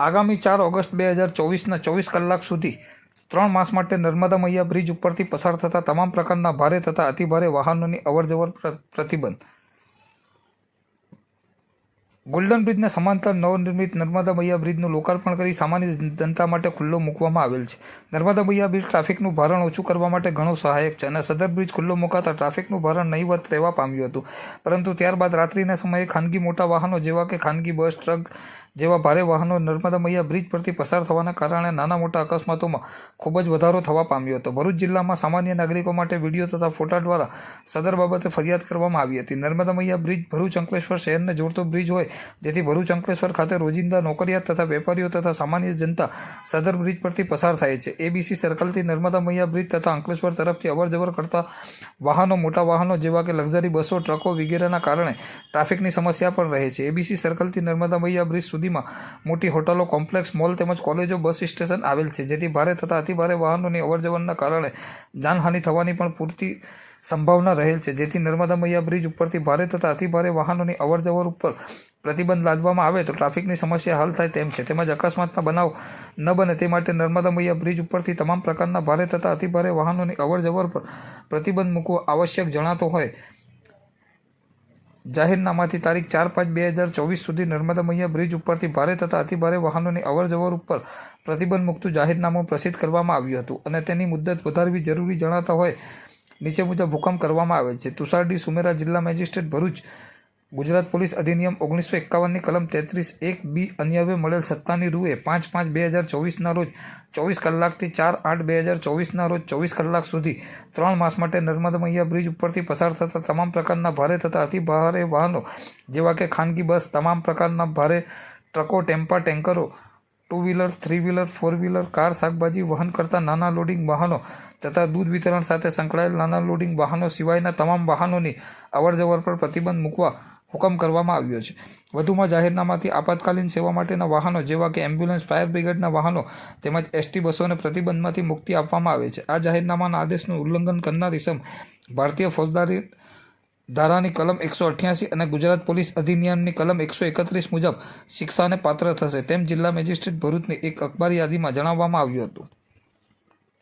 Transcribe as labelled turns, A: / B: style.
A: આગામી ચાર ઓગસ્ટ બે હજાર ચોવીસના ચોવીસ કલાક સુધી ત્રણ માસ માટે નર્મદા મૈયા બ્રિજ ઉપરથી પસાર થતા તમામ પ્રકારના ભારે તથા અતિભારે વાહનોની અવરજવર પ્ર- પ્રતિબંધ. ગોલ્ડન બ્રિજના સમાંતર નવનિર્મિત નર્મદા મૈયા બ્રિજનું લોકાર્પણ કરી સામાન્ય જનતા માટે ખુલ્લો મૂકવામાં આવેલ છે. નર્મદા મૈયા બ્રિજ ટ્રાફિકનું ભારણ ઓછું કરવા માટે ઘણું સહાયક છે અને સદર બ્રિજ ખુલ્લો મુકાતા ટ્રાફિકનું ભારણ નહીવત રહેવા પામ્યું હતું. પરંતુ ત્યારબાદ રાત્રિના સમયે ખાનગી મોટા વાહનો જેવા કે ખાનગી બસ, ટ્રક જેવા ભારે વાહનો નર્મદા મૈયા બ્રિજ પરથી પસાર થવાના કારણે નાના મોટા અકસ્માતોમાં ખૂબ જ વધારો થવા પામ્યો હતો. ભરૂચ જિલ્લામાં સામાન્ય નાગરિકો માટે વીડિયો તથા ફોટા દ્વારા સદર બાબતે ફરિયાદ કરવામાં આવી હતી. નર્મદા મૈયા બ્રિજ ભરૂચ અંકલેશ્વર શહેરને જોડતો બ્રિજ હોય, જેથી ભરૂચ અંકલેશ્વર ખાતે રોજિંદા નોકરિયાત તથા વેપારીઓ તથા સામાન્ય જનતા સદર બ્રિજ પરથી પસાર થાય છે. એબીસી સર્કલથી નર્મદા મૈયા બ્રિજ તથા અંકલેશ્વર તરફથી અવરજવર કરતા વાહનો, મોટા વાહનો જેવા કે લક્ઝરી બસો, ટ્રકો વગેરેના કારણે ટ્રાફિકની સમસ્યા પણ રહે છે. એબીસી સર્કલથી નર્મદા મૈયા બ્રિજ સુધીમાં મોટી હોટલો, કોમ્પ્લેક્સ મોલ તેમજ કોલેજો, બસ સ્ટેશન આવેલ છે, જેથી ભારે તથા અતિભારે વાહનોની અવરજવરના કારણે જાનહાનિ થવાની પણ પૂરતી સંભાવના રહેલ છે. જેથી નર્મદા મૈયા બ્રિજ ઉપરથી ભારે તથા અતિભારે વાહનોની અવરજવર ઉપર પ્રતિબંધ લાદવામાં આવે તો ટ્રાફિકની સમસ્યા હલ થાય તેમ છે. તેમજ અકસ્માતના બનાવ ન બને તે માટે નર્મદા મૈયા બ્રિજ ઉપરથી તમામ પ્રકારના ભારે તથા અતિભારે વાહનોની અવરજવર પર પ્રતિબંધ મૂકવો આવશ્યક જણાતો હોય. જાહેરનામાથી તારીખ ચાર પાંચ બે હજાર ચોવીસ સુધી નર્મદા મૈયા બ્રિજ ઉપરથી ભારે તથા અતિભારે વાહનોની અવરજવર ઉપર પ્રતિબંધ મૂકતું જાહેરનામું પ્રસિદ્ધ કરવામાં આવ્યું હતું અને તેની મુદ્દત વધારવી જરૂરી જણાતા હોય નીચે મુજબ હુકમ કરવામાં આવેલ છે. તુષાર ડી સુમેરા જિલ્લા મેજિસ્ટ્રેટ ભરૂચ ગુજરાત પોલીસ અધિનિયમ ઓગણીસો એકાવનની કલમ તેત્રીસ એક બી અન્યવે મળેલ સત્તાની રૂએ પાંચ પાંચ બે હજાર ચોવીસના રોજ ચોવીસ કલાકથી ચાર આઠ બે હજાર ચોવીસના રોજ ચોવીસ કલાક સુધી ત્રણ માસ માટે નર્મદા મૈયા બ્રિજ ઉપરથી પસાર થતા તમામ પ્રકારના ભારે તથા અતિ ભારે વાહનો, જેવા કે ખાનગી બસ, તમામ પ્રકારના ભારે ટ્રકો, ટેમ્પા, ટેન્કરો two wheeler three wheeler four wheeler car, શાકભાજી વહન કરતા નાના લોડિંગ વાહનો તથા દૂધ વિતરણ સાથે સંકળાયેલ નાના લોડિંગ વાહનો સિવાયના તમામ વાહનોની અવરજવર પર પ્રતિબંધ મૂકવા હુકમ કરવામાં આવ્યો છે. વધુમાં જાહેરનામાથી આપાતકાલીન સેવા માટેના વાહનો જેવા કે એમ્બ્યુલન્સ, ફાયર બ્રિગેડના વાહનો તેમજ એસટી બસોને પ્રતિબંધમાંથી મુક્તિ આપવામાં આવે છે. આ જાહેરનામાના આદેશનું ઉલ્લંઘન કરનાર ઇસમ ભારતીય ફોજદારી ધારાની કલમ એકસો અઠ્યાસી અને ગુજરાત પોલીસ અધિનિયમની કલમ એકસો એકત્રીસ મુજબ શિક્ષાને પાત્ર થશે તેમ જિલ્લા મેજિસ્ટ્રેટ ભરૂચની એક અખબારી યાદીમાં જણાવવામાં આવ્યું હતું.